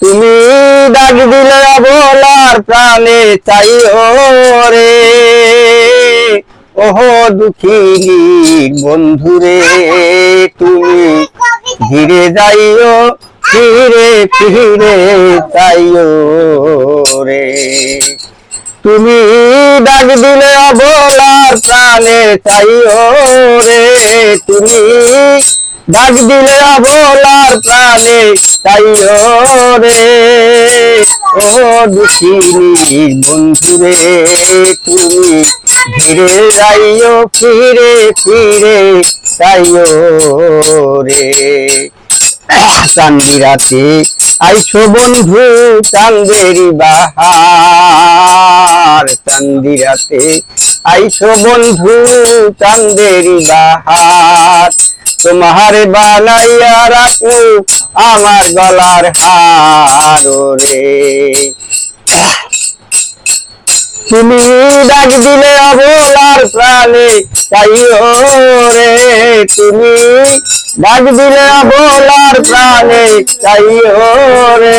তুমি ডাক দিলে বলার প্রাণে চাইও রে ওহো দুঃখিনী বন্ধুরে, তুমি ধীরে যাইও, ফিরে ফিরে চাইও রে। তুমি ডাক দিলে অবলার প্রাণে চাইও রে তুমি ডাক দিলে অবলার প্রাণে চাইও রে। ও দুঃখিনী বন্ধুরে, তুমি ধীরে যাইও, ফিরে ফিরে চাইও রে। চান্দি রাতে আইছো বন্ধু চান্দেরি বাহার। চান্দি রাতে আইছো বন্ধু চান্দেরি বাহার। তোমার বানাইয়া রাখু আমার গলার হার রে। তুমি ডাক দিলে অবলার প্রাণে চাইও রে। তুমি ডাক দিলে অবলার প্রাণে চাইও রে।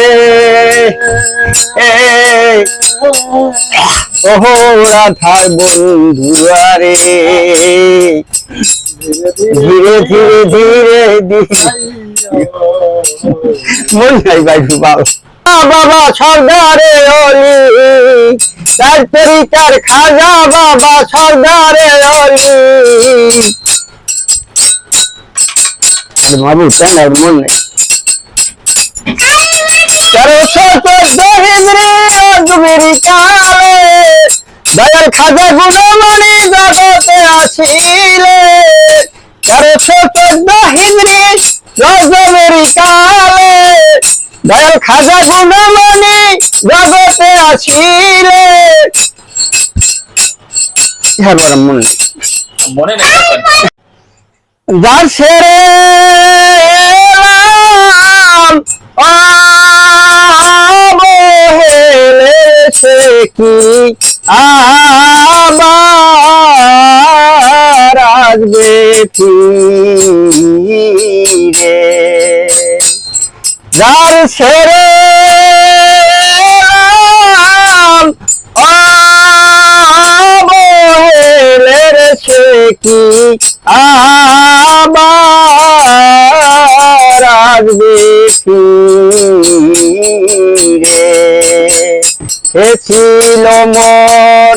ওহো রাধার বন্ধুয়ারে। ধীরে ধীরে ধীরে ধীরে। ভাই, বাবা। বাবা, সর্দারে অলি। তার তরিকার খাজা বাবা, সর্দারে অলি। বাবু, কেন মন নেই? তেরোশো চোদ্দ হিজড়ি অজমিরি কালে দয়াল খাজা গুণমণি জগতে আসিলে। তেরোশো চোদ্দ হিজড়ি রজমেরি কালে দয়াল খাজা গুণমণি জগতে আসিলে। মন যার সেরে অবহেলেছে কি? আবার আসবে ফিরে। যার সেরে সে কি আবার আসবে ফিরে? ছিল মোর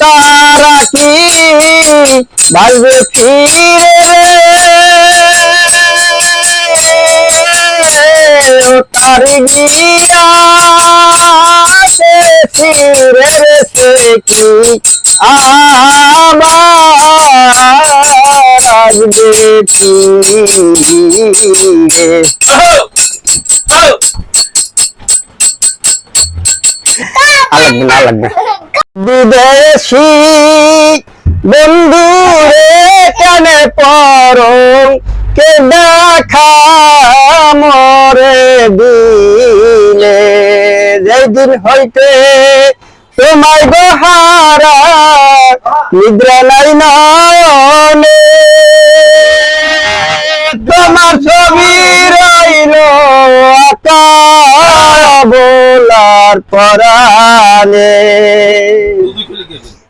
তারা কি ভালবে ফিরে তার গিয়া ফিরে কি আবার আসবে ফিরে! আলাদা আলাদা বিদেশি বন্ধু রে কানে পরং কে দেখা মরে দিলে? যেদিন হইতে তোমায় গোহারা নিদ্রা নাই নয়নে। তোমার ছবি রইল আকা বলার পরানে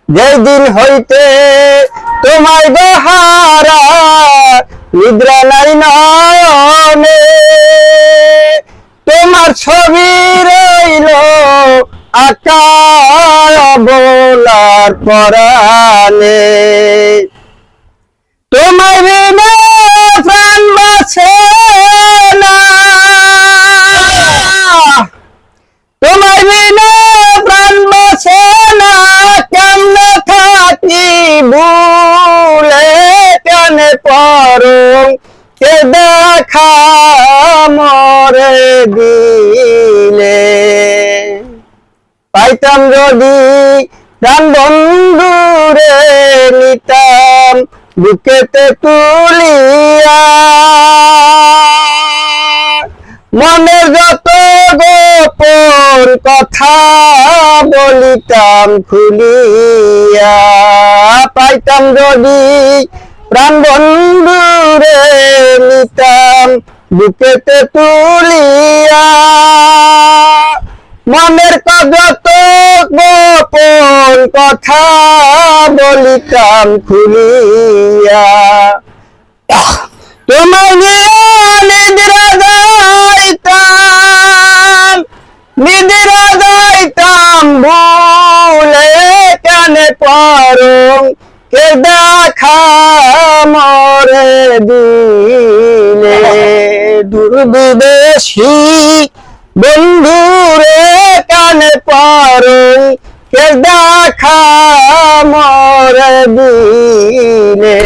যেদিন হইতে তোমায় গহারা, নিদ্রা নাই নয়নে। তোমার ছবি রইল আকা বলার পরানে তোমার পাইতাম যদি প্রাণ বন্ধু রে নিতাম, বুকেতে তুলিয়া। মনের যত গোপন কথা বলিতাম খুলিয়া। পাইতাম যদি প্রাণ বন্ধু রে নিতাম, বুকেতে তুলিয়া। মনের যত গোপন কথা বলিতাম খুলিয়া। তোমায় নিয়ে নিদ্রা যাইতাম নিদ্রা যাইতাম ভুলে কানে পরম? কে দেখা মরে দিলে? দুর্বিদেশী বন্ধুরে কানে পরম কে দেখা মরে দিলে।